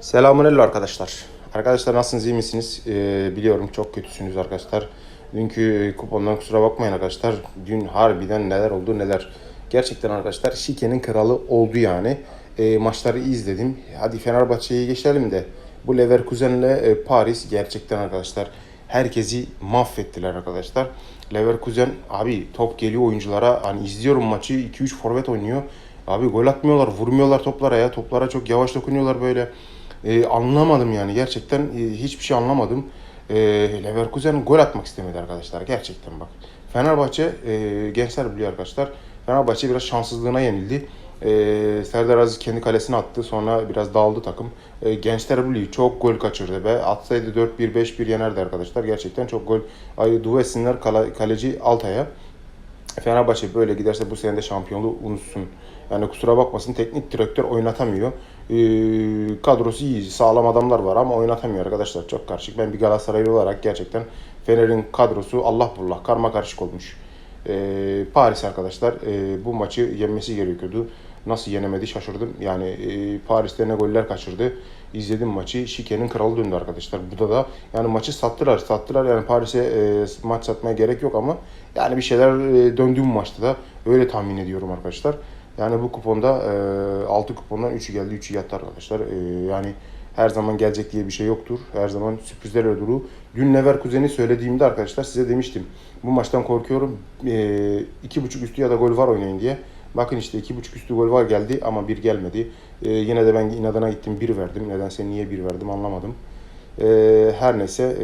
Selamun arkadaşlar. Arkadaşlar nasılsınız iyi misiniz? Ee, biliyorum çok kötüsünüz arkadaşlar. Dünkü kupondan kusura bakmayın arkadaşlar. Dün harbiden neler oldu neler. Gerçekten arkadaşlar Şike'nin kralı oldu yani. Ee, maçları izledim. Hadi Fenerbahçe'ye geçelim de. Bu Leverkusen'le e, Paris gerçekten arkadaşlar herkesi mahvettiler arkadaşlar. Leverkusen abi top geliyor oyunculara. Hani izliyorum maçı 2-3 forvet oynuyor. Abi gol atmıyorlar, vurmuyorlar toplara ya. Toplara çok yavaş dokunuyorlar böyle. Ee, anlamadım yani gerçekten e, hiçbir şey anlamadım. Ee, Leverkusen gol atmak istemedi arkadaşlar gerçekten bak. Fenerbahçe e, gençler biliyor arkadaşlar. Fenerbahçe biraz şanssızlığına yenildi. Ee, Serdar Aziz kendi kalesine attı. Sonra biraz dağıldı takım. Ee, Gençler Birliği çok gol kaçırdı be. Atsaydı 4-1 5-1 yenerdi arkadaşlar. Gerçekten çok gol. Ay dua etsinler kale- kaleci Altay'a. Fenerbahçe böyle giderse bu sene de şampiyonluğu unutsun. Yani kusura bakmasın teknik direktör oynatamıyor. Ee, kadrosu iyi, sağlam adamlar var ama oynatamıyor arkadaşlar. Çok karışık. Ben bir Galatasaraylı olarak gerçekten Fener'in kadrosu Allah bullah karma karışık olmuş. Ee, Paris arkadaşlar e, bu maçı yenmesi gerekiyordu. Nasıl yenemedi şaşırdım. Yani e, Paris'te ne goller kaçırdı. İzledim maçı. Şike'nin kralı döndü arkadaşlar. Burada da yani maçı sattılar. Sattılar yani Paris'e e, maç satmaya gerek yok ama yani bir şeyler e, döndü bu maçta da. Öyle tahmin ediyorum arkadaşlar. Yani bu kuponda e, 6 kupondan 3'ü geldi, 3'ü yattı arkadaşlar. E, yani her zaman gelecek diye bir şey yoktur. Her zaman sürprizler olur. Dün Leverkusen'i söylediğimde arkadaşlar size demiştim. Bu maçtan korkuyorum. E, iki buçuk üstü ya da gol var oynayın diye. Bakın işte iki buçuk üstü gol var geldi ama bir gelmedi. E, yine de ben inadına gittim bir verdim. Nedense niye bir verdim anlamadım. E, her neyse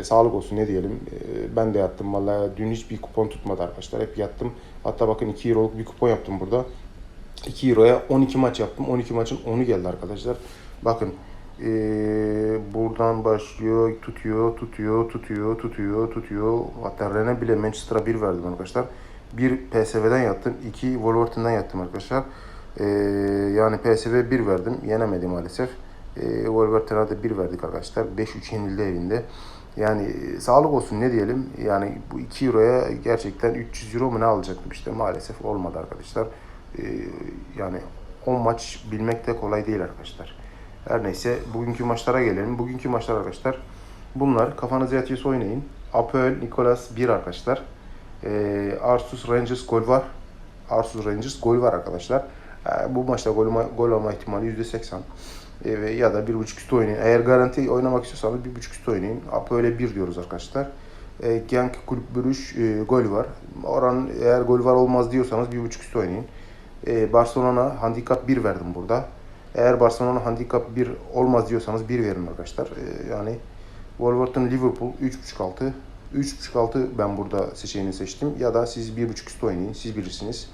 e, sağlık olsun ne diyelim. E, ben de yattım vallahi dün hiçbir kupon tutmadı arkadaşlar. Hep yattım. Hatta bakın 2 euroluk bir kupon yaptım burada. 2 euroya 12 maç yaptım. 12 maçın 10'u geldi arkadaşlar. Bakın eee, buradan başlıyor, tutuyor, tutuyor, tutuyor, tutuyor, tutuyor. Hatta Rennes bile Manchester'a 1 verdim arkadaşlar. Bir PSV'den yattım, 2 Wolverhampton'dan yattım arkadaşlar. Eee, yani PSV 1 verdim, yenemedi maalesef. Eee Wolverhampton'a da 1 verdik arkadaşlar. 5-3 yenildi evinde. Yani e, sağlık olsun ne diyelim. Yani bu 2 euroya gerçekten 300 euro mu ne alacaktım işte maalesef olmadı arkadaşlar. Ee, yani 10 maç bilmek de kolay değil arkadaşlar. Her neyse bugünkü maçlara gelelim. Bugünkü maçlar arkadaşlar bunlar kafanız yatıyorsa oynayın. Apoel Nicolas 1 arkadaşlar. Ee, Arsus Rangers gol var. Arsus Rangers gol var arkadaşlar. Ee, bu maçta gol, gol olma ihtimali %80. Ee, ve ya da 1.5 üstü oynayın. Eğer garanti oynamak istiyorsanız 1.5 üstü oynayın. Apoel'e 1 diyoruz arkadaşlar. E, Genk Kulüp Brüj e, gol var. Oran eğer gol var olmaz diyorsanız 1.5 üstü oynayın. E, Barcelona handikap 1 verdim burada. Eğer Barcelona handikap 1 olmaz diyorsanız 1 verin arkadaşlar. E, yani Wolverhampton Liverpool 3.5 altı. 3.5 altı ben burada seçeneğini seçtim. Ya da siz 1.5 üstü oynayın. Siz bilirsiniz.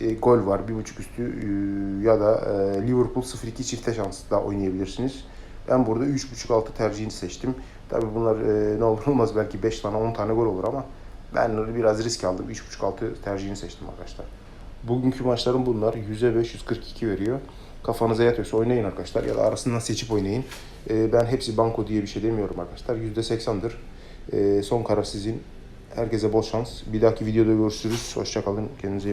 E, gol var 1.5 üstü e, ya da e, Liverpool 0-2 çifte şanslı da oynayabilirsiniz. Ben burada 3.5 altı tercihini seçtim. Tabii bunlar e, ne olur olmaz belki 5 tane 10 tane gol olur ama ben biraz risk aldım. 3.5 altı tercihini seçtim arkadaşlar. Bugünkü maçların bunlar. 100'e 542 veriyor. Kafanıza yatıyorsa oynayın arkadaşlar ya da arasından seçip oynayın. E, ben hepsi banko diye bir şey demiyorum arkadaşlar. %80'dır. E, son karar sizin. Herkese bol şans. Bir dahaki videoda görüşürüz. Hoşçakalın. Kendinize iyi